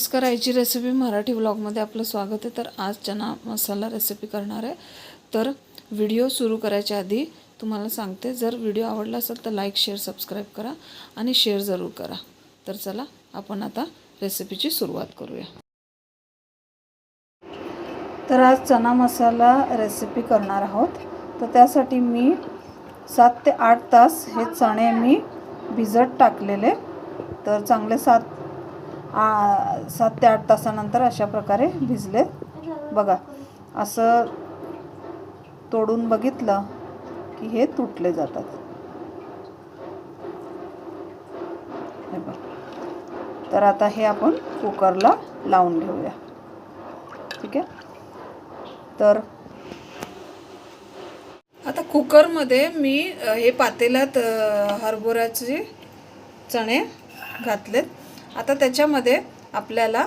नमस्कार आईची रेसिपी मराठी व्लॉगमध्ये आपलं स्वागत आहे. तर आज चना मसाला रेसिपी करणार आहे. तर व्हिडिओ सुरू करायच्या आधी तुम्हाला सांगते जर व्हिडिओ आवडला असेल तर लाईक शेअर सबस्क्राईब करा आणि शेअर जरूर करा. तर चला आपण आता रेसिपीची सुरुवात करूया. तर आज चना मसाला रेसिपी करणार आहोत. तर त्यासाठी मी सात ते आठ तास हे चणे मी भिजत टाकलेले. तर चांगले सात सात ते आठ तासानंतर अशा प्रकारे भिजले. बघा असं तोडून बघितलं की हे तुटले जातात. तर आता हे आपण कुकरला लावून घेऊया. ठीक आहे? तर आता कुकरमध्ये मी हे पातेल्यात हरभऱ्याचे चणे घातलेत. आता त्याच्यामध्ये आपल्याला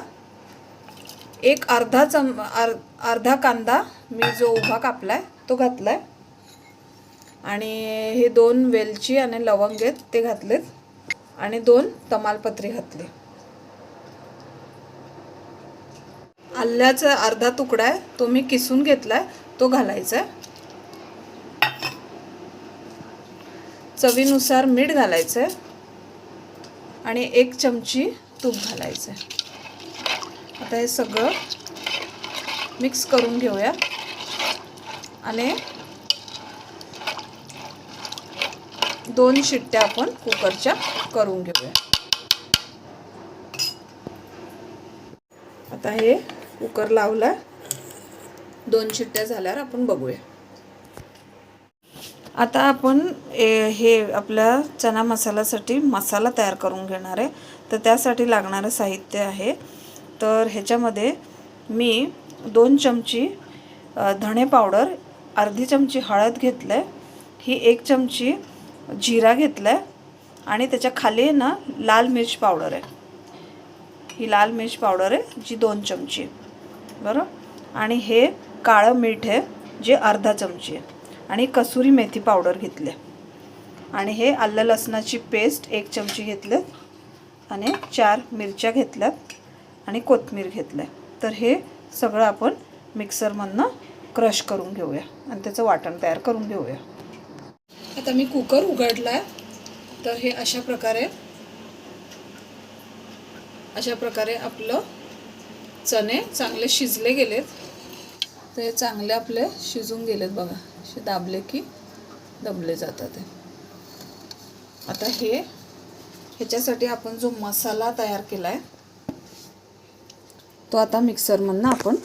एक अर्धा चम अर अर्धा कांदा मी जो उभा कापलाय तो घातलाय. आणि हे दोन वेलची आणि लवंग आहेत ते घातलेत. आणि दोन तमालपत्री घातली. आल्याचा अर्धा तुकडा आहे तो मी किसून घेतलाय तो घालायचा आहे चवीनुसार मीठ घालायचं आहे आणि एक चमची तूप घालायचं आहे. आता हे सगळं मिक्स करून घेऊया. आणि दोन शिट्ट्या आपण कुकरच्या करून घेऊया. आता हे कुकर लावला दोन शिट्ट्या झाल्यावर आपण बघूया. आता आपण ए, हे आपल्या चना मसाल्यासाठी मसाला तयार करून घेणार आहे. तर त्यासाठी लागणारं साहित्य आहे. तर ह्याच्यामध्ये मी दोन चमची धणे पावडर अर्धी चमची हळद घेतलं आहे ही एक चमची जिरा घेतला आहे आणि त्याच्याखाली ना लाल मिर्च पावडर आहे. ही लाल मिर्च पावडर आहे जी दोन चमची. बरं? आणि हे काळं मीठ आहे जे अर्धा चमची आहे. आणि कसुरी मेथी पावडर घेतले. आणि हे आलं लसणाची पेस्ट एक चमची घेतल्यात आणि चार मिरच्या घेतल्यात आणि कोथमीर घेतलं. तर हे सगळं आपण मिक्सरमधनं क्रश करून घेऊया आणि त्याचं वाटण तयार करून घेऊया. आता मी कुकर उघडला आहे तर हे अशा प्रकारे अशा प्रकारे आपलं चणे चांगले शिजले गेलेत. तर हे चांगले आपले शिजून गेलेत बघा. असे दाबले की दबले जातात ते. आता हे ह्याच्यासाठी आपण जो मसाला तयार केला आहे तो आता मिक्सरमधनं आपण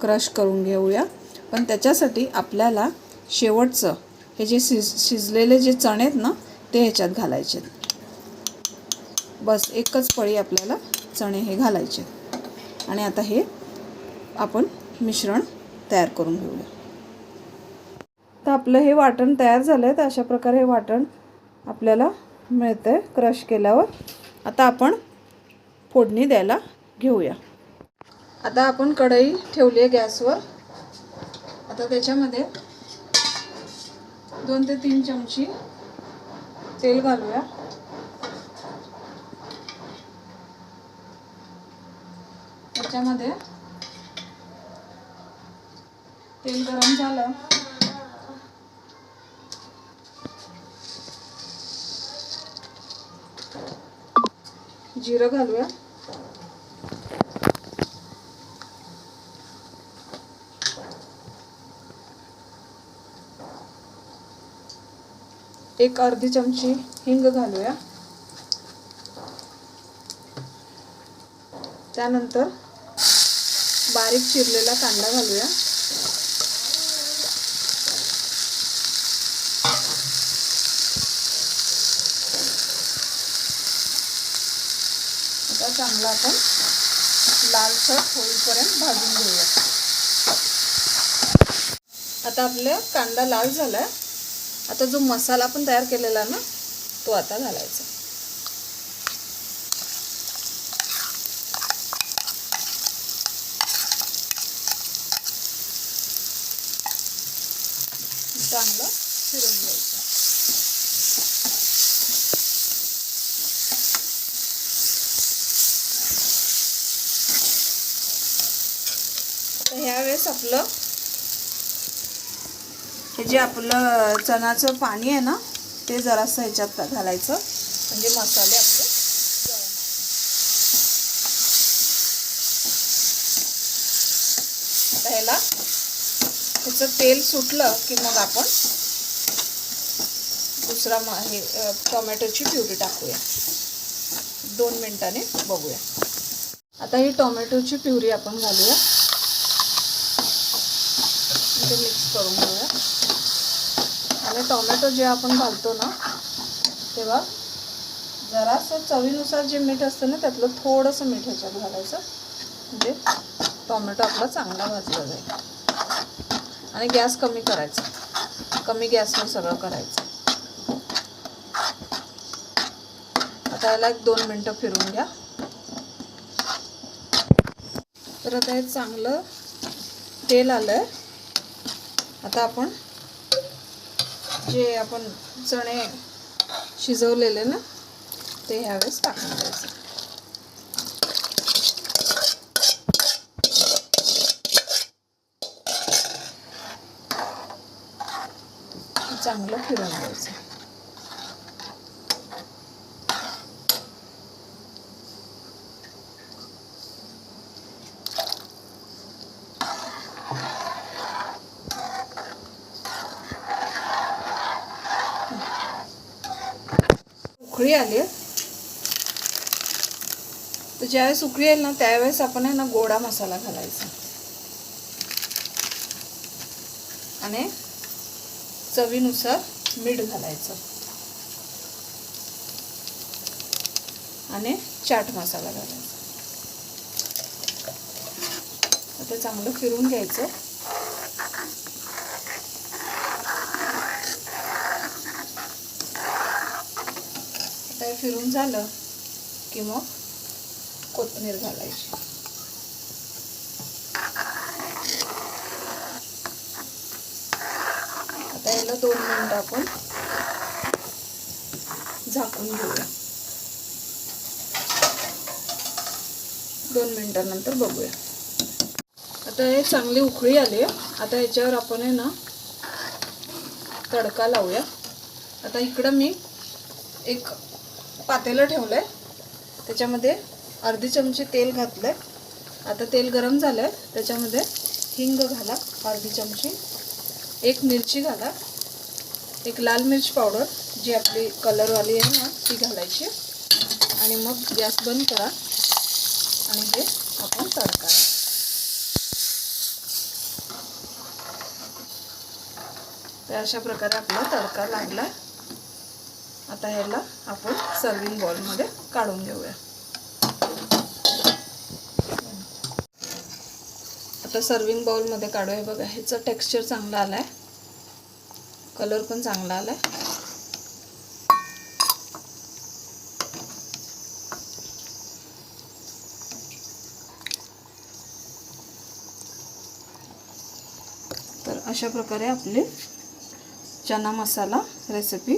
क्रश करून घेऊया. पण त्याच्यासाठी आपल्याला शेवटचं हे जे शिज शिजलेले जे चणे आहेत ना ते ह्याच्यात घालायचे बस एकच पळी आपल्याला चणे हे घालायचे आणि आता हे आपण मिश्रण तयार करून घेऊया. तर आपलं हे वाटण तयार झालं आहे तर अशा प्रकारे हे वाटण आपल्याला मिळतं आहे क्रश केल्यावर. आता आपण फोडणी द्यायला घेऊया. आता आपण कढई ठेवली आहे गॅसवर. आता त्याच्यामध्ये दोन ते तीन चमची तेल घालूया. त्याच्यामध्ये तेल गरम झालं जिरं घालूया. एक अर्धी चमची हिंग घालूया. त्यानंतर बारीक चिरलेला कांदा घालूया. आता चांगला आपण लालसर होईपर्यंत भाजून घेऊया. आता आपलं कांदा लाल झालाय. आता जो मसाला आपण तयार केलेला ना तो आता घालायचा. चांगलं फिरून घ्यायचं तर ह्यावेळेस आपलं हे जे आपलं चणाचं पाणी आहे ना ते जरासं ह्याच्यात घालायचं. म्हणजे मसाले आपले आता ह्याला ह्याचं तेल सुटलं की मग आपण दुसरा म हे टोमॅटोची प्युरी टाकूया. दोन मिनिटाने बघूया. आता ही टोमॅटोची प्युरी आपण घालूया. ते मिक्स करून घेऊया. आणि टोमॅटो जे आपण घालतो ना तेव्हा जरासं चवीनुसार जे मीठ असतं ना त्यातलं थोडंसं मीठ ह्याच्यात घालायचं. म्हणजे टोमॅटो आपला चांगला भाजला जाईल. आणि गॅस कमी करायचा. कमी गॅसवर सगळं करायचं. आता याला एक दोन मिनटं फिरून घ्या. तर आता हे चांगलं तेल आलं आहे आता आपण जे आपण चणे शिजवलेले ना ते ह्यावेळेस टाकून द्यायचं. चांगलं फिरवून द्यायचं उकळी आली. आहे. तर ज्यावेळेस उकळी येईल ना त्यावेळेस आपण आहे ना गोडा मसाला घालायचा. आणि चवीनुसार मीठ घालायचं. आणि चाट मसाला घालायचा. आता चांगलं फिरून घ्यायचं. फिरून झालं की मग कोथमीर घालायची. आता याला दोन मिनटं आपण झाकून घेऊया. दोन मिनिटानंतर बघूया. आता हे चांगली उकळी आली आहे. आता याच्यावर आपण आहे ना तडका लावूया. आता इकडं मी एक पातेलं ठेवलं आहे त्याच्यामध्ये अर्धी चमची तेल घातलं आहे आता तेल गरम झालं आहे त्याच्यामध्ये हिंग घाला अर्धी चमची. एक मिरची घाला. एक लाल मिरच पावडर जी आपली कलरवाली आहे ना ती घालायची. आणि मग गॅस बंद करा. आणि हे आपण तडका तर अशा प्रकारे आपला तडका लागला. आता ह्याला आपण सर्विंग बॉलमध्ये काढून घेऊया. आता सर्विंग बॉलमध्ये काढूया. बघा ह्याचं टेक्स्चर चांगलं आलं आहे कलर पण चांगला आला आहे तर अशा प्रकारे आपली चना मसाला रेसिपी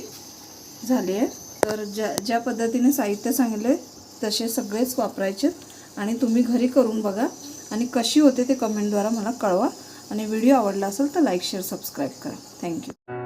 झाली आहे. तर ज्या ज्या पद्धतीने साहित्य सांगितले तसे सगळेच वापरायचे आणि तुम्ही घरी करून बघा. आणि कशी होते ते कमेंटद्वारा मला कळवा. आणि व्हिडिओ आवडला असेल तर लाईक शेअर सबस्क्राईब करा. Thank you